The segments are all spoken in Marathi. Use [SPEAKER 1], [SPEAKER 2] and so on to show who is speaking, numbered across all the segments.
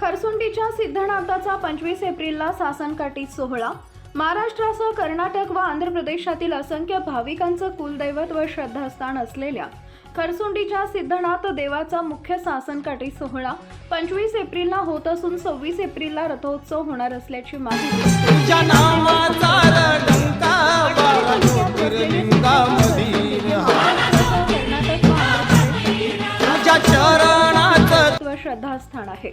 [SPEAKER 1] खरसुंडीच्या सिद्धनाथाचा पंचवीस एप्रिलला सासनकाठी सोहळा. महाराष्ट्रासह कर्नाटक व आंध्र प्रदेशातील असंख्य भाविकांचं कुलदैवत व श्रद्धास्थान असलेल्या खरसुंडीच्या सिद्धनाथ देवाचा मुख्य सासनकाठी सोहळा पंचवीस एप्रिलला होत असून सव्वीस एप्रिलला रथोत्सव होणार असल्याची माहिती. श्रद्धास्थान आहे.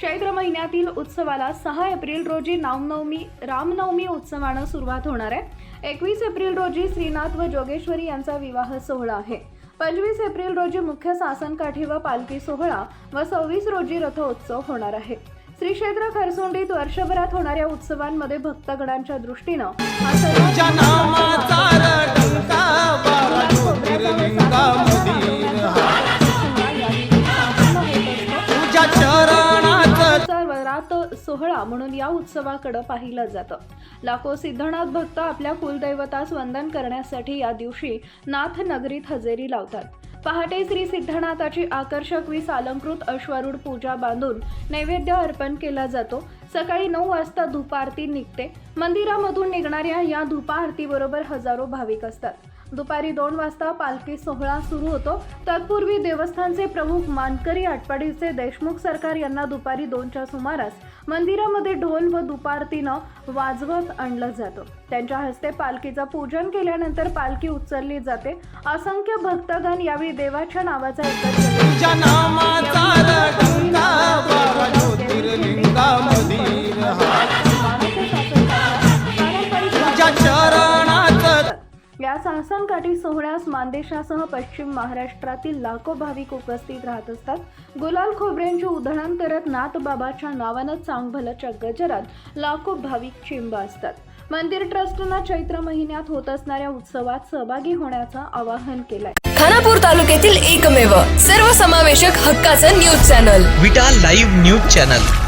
[SPEAKER 1] चैत्र महिन्यातील उत्सवाला सहा एप्रिल रोजी रामनवमी रामनवमी उत्सवानं सुरुवात होणार आहे. एकवीस एप्रिल रोजी श्रीनाथ व जोगेश्वरी यांचा विवाह सोहळा आहे. पंचवीस एप्रिल रोजी मुख्य सासनकाठी व पालखी सोहळा व सव्वीस रोजी रथोत्सव होणार आहे. श्री क्षेत्र खरसुंडीत वर्षभरात होणाऱ्या उत्सवांमध्ये भक्तगणांच्या दृष्टीनं सोहळा म्हणून या उत्सवाकडे पाहिलं जातं. लाखो सिद्धनाथ भक्त आपल्या कुलदैवतास वंदन करण्यासाठी या दिवशी नाथ नगरीत हजेरी लावतात. पहाटे श्री सिद्धनाथाची आकर्षक वीस अलंकृत अश्वारूढ पूजा बांधून नैवेद्य अर्पण केला जातो. सकाळी नऊ वाजता धूप आरती निघते. मंदिरामधून निघणाऱ्या या धूपा आरतीबरोबर हजारो भाविक असतात. दुपारी दोन वाजता पालखी सोहळा सुरू होतो. तत्पूर्वी देवस्थानचे प्रमुख मानकरी आटपाडीचे देशमुख सरकार यांना दुपारी दोनच्या सुमारास मंदिरामध्ये ढोल व दुपारतीनं वाजवत आणलं जातं. त्यांच्या हस्ते पालखीचं पूजन केल्यानंतर पालखी उचलली जाते. असंख्य भक्तगण यावेळी देवाच्या नावाचा एकत्र या सासनकाठी सोहळ्यास मानदेशासह पश्चिम महाराष्ट्रातील लाखो भाविक उपस्थित राहत असतात. गुलाल खोबऱ्यांची उधळण करत नाथबाबाच्या नावानं चांगभलच्या गजरात लाखो भाविक चिंब असतात. मंदिर ट्रस्टनं चैत्र महिन्यात होत असणाऱ्या उत्सवात सहभागी होण्याचं आवाहन केलंय.
[SPEAKER 2] खानापूर तालुक्यातील एकमेव सर्वसमावेशक हक्काचं news channel.
[SPEAKER 3] Vita live news channel.